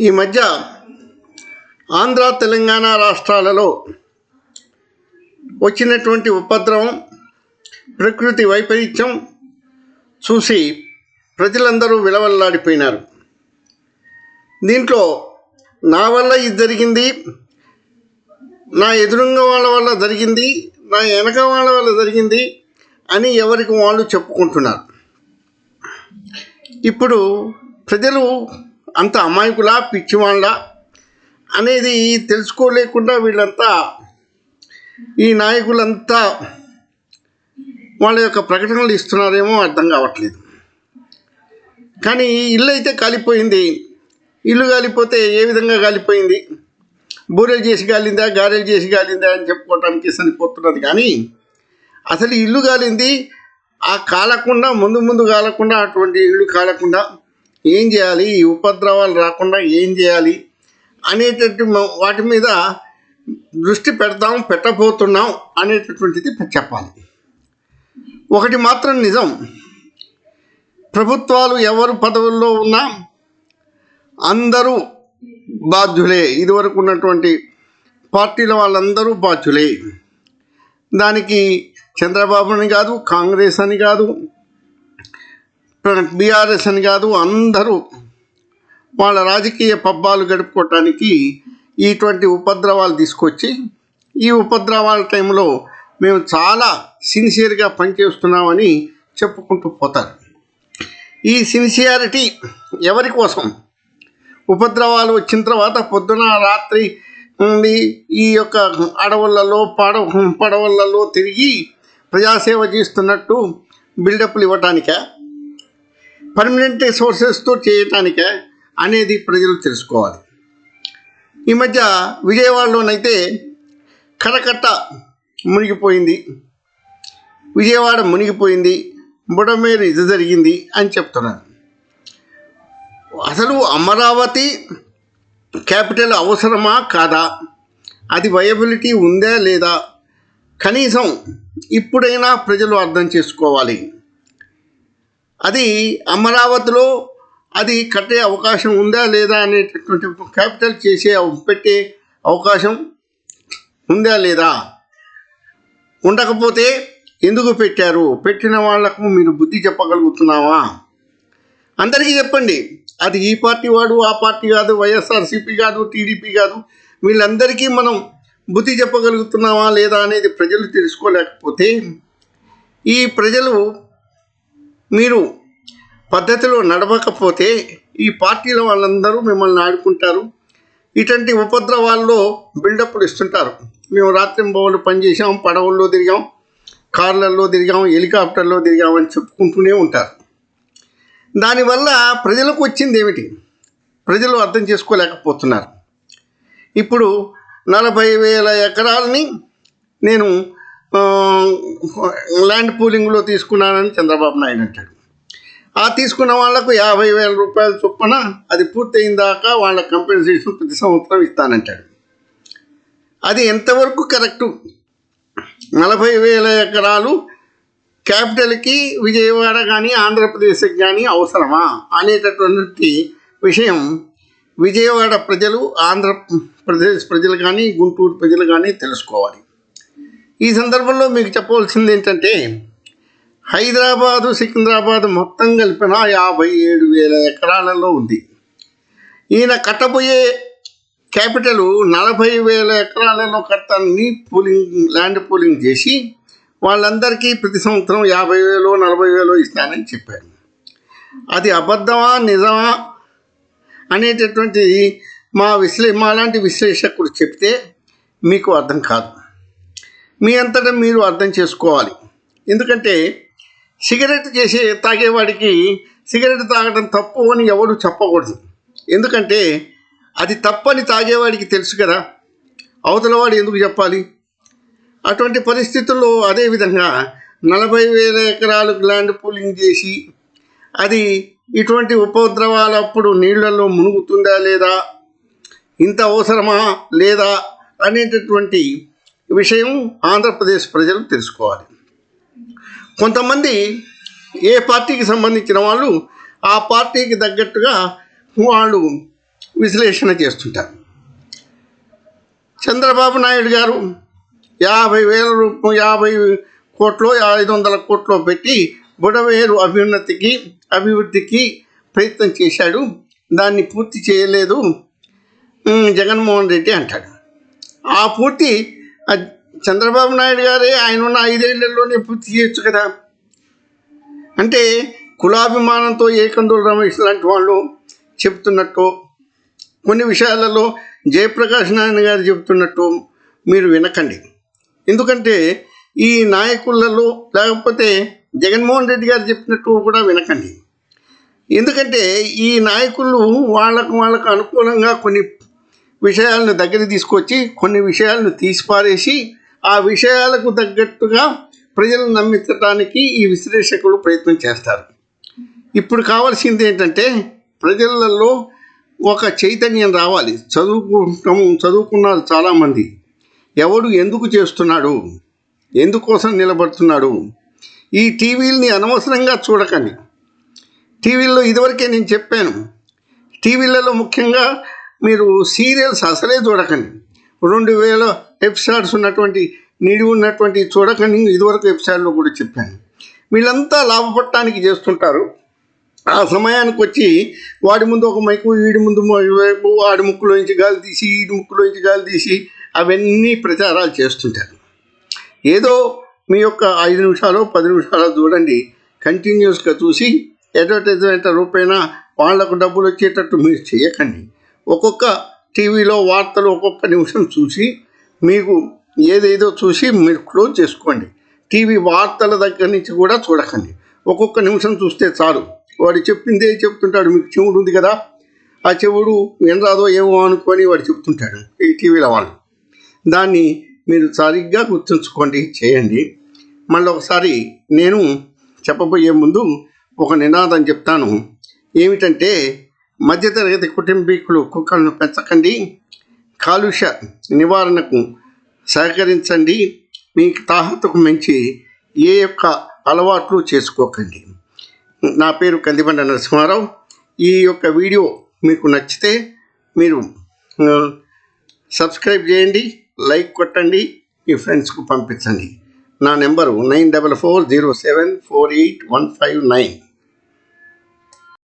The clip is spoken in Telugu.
ఈ మధ్య ఆంధ్ర తెలంగాణ రాష్ట్రాలలో వచ్చినటువంటి ఉపద్రవం ప్రకృతి వైపరీత్యం చూసి ప్రజలందరూ విలవల్లాడిపోయినారు. దీంట్లో నా వల్ల ఇది జరిగింది నా ఎదురుంగ వాళ్ళ వల్ల జరిగింది నా వెనక వాళ్ళ వల్ల జరిగింది అని ఎవరికి వాళ్ళు చెప్పుకుంటున్నారు. ఇప్పుడు ప్రజలు అంత అమాయకులా పిచ్చివాళ్ళ అనేది తెలుసుకోలేకుండా వీళ్ళంతా ఈ నాయకులంతా వాళ్ళ యొక్క ప్రకటనలు ఇస్తున్నారేమో అర్థం కావట్లేదు. కానీ ఇల్లు అయితే కాలిపోయింది. ఇల్లు కాలిపోతే ఏ విధంగా కాలిపోయింది? బూరెలు చేసి కాలిందా గారెలు చేసి కాలిందా అని చెప్పుకోవటానికి సరిపోతున్నది కానీ అసలు ఇల్లు కాలింది? ఆ కాలకుండా ముందు ముందు కాలకుండా అటువంటి ఇల్లు కాలకుండా ఏం చేయాలి? ఈ ఉపద్రవాలు రాకుండా ఏం చేయాలి? అనేటట్టు వాటి మీద దృష్టి పెడతాం పెట్టబోతున్నాం అనేటటువంటిది చెప్పాలి. ఒకటి మాత్రం నిజం. ప్రభుత్వాలు ఎవరు పదవుల్లో ఉన్నా అందరూ బాధ్యులే. ఇదివరకు ఉన్నటువంటి పార్టీల వాళ్ళందరూ బాధ్యులే. దానికి చంద్రబాబు అని కాదు కాంగ్రెస్ అని కాదు బీఆర్ఎస్ అని కాదు అందరూ వాళ్ళ రాజకీయ పబ్బాలు గడుపుకోవటానికి ఇటువంటి ఉపద్రవాలు తీసుకొచ్చి ఈ ఉపద్రవాల టైంలో మేము చాలా సిన్సియర్గా పనిచేస్తున్నామని చెప్పుకుంటూ పోతారు. ఈ సిన్సియారిటీ ఎవరి కోసం? ఉపద్రవాలు వచ్చిన తర్వాత పొద్దున రాత్రి నుండి ఈ యొక్క అడవులలో పడ పడవలలో తిరిగి ప్రజాసేవ చేస్తున్నట్టు బిల్డప్లు ఇవ్వటానికే పర్మనెంట్ సోర్సెస్తో చేయటానికే అనేది ప్రజలు తెలుసుకోవాలి. ఈ మధ్య విజయవాడలోనైతే కరకట్ట మునిగిపోయింది. విజయవాడ మునిగిపోయింది. బుడమేరు ఇది జరిగింది అని చెప్తున్నారు. అసలు అమరావతి క్యాపిటల్ అవసరమా కాదా? అది వయబిలిటీ ఉందా లేదా? కనీసం ఇప్పుడైనా ప్రజలు అర్థం చేసుకోవాలి. అది అమరావతిలో అది కట్టే అవకాశం ఉందా లేదా అనేటటువంటి క్యాపిటల్ చేసే పెట్టే అవకాశం ఉందా లేదా? ఉండకపోతే ఎందుకు పెట్టారు? పెట్టిన వాళ్ళకు మీరు బుద్ధి చెప్పగలుగుతున్నావా? అందరికీ చెప్పండి. అది ఈ పార్టీ వాడు ఆ పార్టీ కాదు వైఎస్ఆర్సీపీ కాదు టీడీపీ కాదు వీళ్ళందరికీ మనం బుద్ధి చెప్పగలుగుతున్నావా లేదా అనేది ప్రజలు తెలుసుకోలేకపోతే ఈ ప్రజలు మీరు పద్ధతిలో నడవకపోతే ఈ పార్టీల వాళ్ళందరూ మిమ్మల్ని ఆడుకుంటారు. ఇటువంటి ఉపద్రవాల్లో బిల్డప్లు ఇస్తుంటారు. మేము రాత్రింబవళ్ళు పనిచేసాం పడవల్లో తిరిగాం కార్లలో తిరిగాం హెలికాప్టర్లో తిరిగాం అని చెప్పుకుంటూనే ఉంటారు. దానివల్ల ప్రజలకు వచ్చింది ఏమిటి? ప్రజలు అర్థం చేసుకోలేకపోతున్నారు. ఇప్పుడు నలభై వేల ఎకరాలని నేను ల్యాండ్ పూలింగ్లో తీసుకున్నానని చంద్రబాబు నాయుడు అంటాడు. ఆ తీసుకున్న వాళ్ళకు యాభై వేల రూపాయల చొప్పున అది పూర్తయిన దాకా వాళ్ళ కంపెన్సేషన్ ప్రతి సంవత్సరం ఇస్తానంటాడు. అది ఎంతవరకు కరెక్టు? నలభై వేల ఎకరాలు క్యాపిటల్కి విజయవాడ కానీ ఆంధ్రప్రదేశ్కి కానీ అవసరమా అనేటటువంటి విషయం విజయవాడ ప్రజలు ఆంధ్రప్రదేశ్ ప్రజలు కానీ గుంటూరు ప్రజలు కానీ తెలుసుకోవాలి. ఈ సందర్భంలో మీకు చెప్పవలసింది ఏంటంటే హైదరాబాదు సికింద్రాబాద్ మొత్తం కలిపిన యాభై ఏడు వేల ఎకరాలలో ఉంది. ఈయన కట్టబోయే క్యాపిటల్ నలభై వేల ఎకరాలలో కట్టాలని పూలింగ్ ల్యాండ్ పూలింగ్ చేసి వాళ్ళందరికీ ప్రతి సంవత్సరం యాభై వేలు నలభై వేలు ఇస్తానని చెప్పారు. అది అబద్ధమా నిజమా అనేటటువంటి మా విశ్లే మా లాంటి విశ్లేషకుడు చెప్తే మీకు అర్థం కాదు. మీ అంతటా మీరు అర్థం చేసుకోవాలి. ఎందుకంటే సిగరెట్ చేసే తాగేవాడికి సిగరెట్ తాగడం తప్పు అని ఎవరు చెప్పకూడదు. ఎందుకంటే అది తప్పని తాగేవాడికి తెలుసు కదా. అవతలవాడు ఎందుకు చెప్పాలి? అటువంటి పరిస్థితుల్లో అదేవిధంగా నలభై వేల ఎకరాలు గ్లాండ్ పూలింగ్ చేసి అది ఇటువంటి ఉపద్రవాలప్పుడు నీళ్ళలో మునుగుతుందా లేదా? ఇంత అవసరమా లేదా? అనేటటువంటి విషయం ఆంధ్రప్రదేశ్ ప్రజలు తెలుసుకోవాలి. కొంతమంది ఏ పార్టీకి సంబంధించిన వాళ్ళు ఆ పార్టీకి తగ్గట్టుగా వాళ్ళు విశ్లేషణ చేస్తుంటారు. చంద్రబాబు నాయుడు గారు యాభై వేల రూప యాభై కోట్లు ఐదు వందల కోట్లు పెట్టి బుడవేరు అభ్యున్నతికి అభివృద్ధికి ప్రయత్నం చేశాడు. దాన్ని పూర్తి చేయలేదు. జగన్మోహన్ రెడ్డి అంటాడు. ఆ పూర్తి చంద్రబాబు నాయుడు గారే ఆయన ఉన్న ఐదేళ్ళలోనే పూర్తి చేయొచ్చు కదా? అంటే కులాభిమానంతో ఏకందుల రమేష్ లాంటి వాళ్ళు చెప్తున్నట్టు కొన్ని విషయాలలో జయప్రకాష్ నారాయణ గారు చెబుతున్నట్టు మీరు వినకండి. ఎందుకంటే ఈ నాయకులలో లేకపోతే జగన్మోహన్ రెడ్డి గారు చెప్పినట్టు కూడా వినకండి. ఎందుకంటే ఈ నాయకులు వాళ్ళకు వాళ్ళకు అనుకూలంగా కొన్ని విషయాలను దగ్గర తీసుకొచ్చి కొన్ని విషయాలను తీసిపారేసి ఆ విషయాలకు తగ్గట్టుగా ప్రజలను నమ్మించడానికి ఈ విశ్లేషకులు ప్రయత్నం చేస్తారు. ఇప్పుడు కావాల్సింది ఏంటంటే ప్రజలలో ఒక చైతన్యం రావాలి. చదువుకుంటాం చదువుకున్నారు చాలామంది. ఎవడు ఎందుకు చేస్తున్నాడు? ఎందుకోసం నిలబడుతున్నాడు? ఈ టీవీలని అనవసరంగా చూడకండి. టీవీల్లో ఇదివరకే నేను చెప్పాను టీవీలలో ముఖ్యంగా మీరు సీరియల్స్ అసలే చూడకండి. రెండు వేల ఎపిసోడ్స్ ఉన్నటువంటి నిడి ఉన్నటువంటి చూడకండి ఇదివరకు ఎపిసోడ్లో కూడా చెప్పాను. వీళ్ళంతా లాభపడటానికి చేస్తుంటారు. ఆ సమయానికి వచ్చి వాడి ముందు ఒక మైకు వీడి ముందు వైపు వాడి ముక్కులోంచి గాలి తీసి వీడి ముక్కులోంచి గాలి తీసి అవన్నీ ప్రచారాలు చేస్తుంటారు. ఏదో మీ యొక్క ఐదు నిమిషాలు పది నిమిషాలు చూడండి. కంటిన్యూస్గా చూసి అడ్వర్టైజ్మెంట్ రూపేణ వాళ్ళకు డబ్బులు వచ్చేటట్టు మీరు చేయకండి. ఒక్కొక్క టీవీలో వార్తలు ఒక్కొక్క నిమిషం చూసి మీకు ఏదేదో చూసి మీరు క్లోజ్ చేసుకోండి. టీవీ వార్తల దగ్గర నుంచి కూడా చూడకండి. ఒక్కొక్క నిమిషం చూస్తే చాలు. వాడు చెప్పిందే చెప్తుంటాడు మీకు చెవుడు ఉంది కదా. ఆ చెవుడు వినరాదో ఏమో అనుకొని వాడు చెప్తుంటాడు ఈ టీవీలో వాళ్ళు. దాన్ని మీరు సరిగ్గా గుర్తుంచుకోండి చేయండి. మళ్ళీ ఒకసారి నేను చెప్పబోయే ముందు ఒక నినాదం చెప్తాను. ఏమిటంటే మధ్యతరగతి కుటుంబీకులు కుక్కలను పెంచకండి కాలుష్య నివారణకు సహకరించండి మీ తాహతకు మించి ఏ యొక్క అలవాట్లు చేసుకోకండి. నా పేరు కందిబండ నరసింహారావు. ఈ యొక్క వీడియో మీకు నచ్చితే మీరు సబ్స్క్రైబ్ చేయండి లైక్ కొట్టండి మీ ఫ్రెండ్స్కు పంపించండి. నా number nine double four zero seven four eight one five nine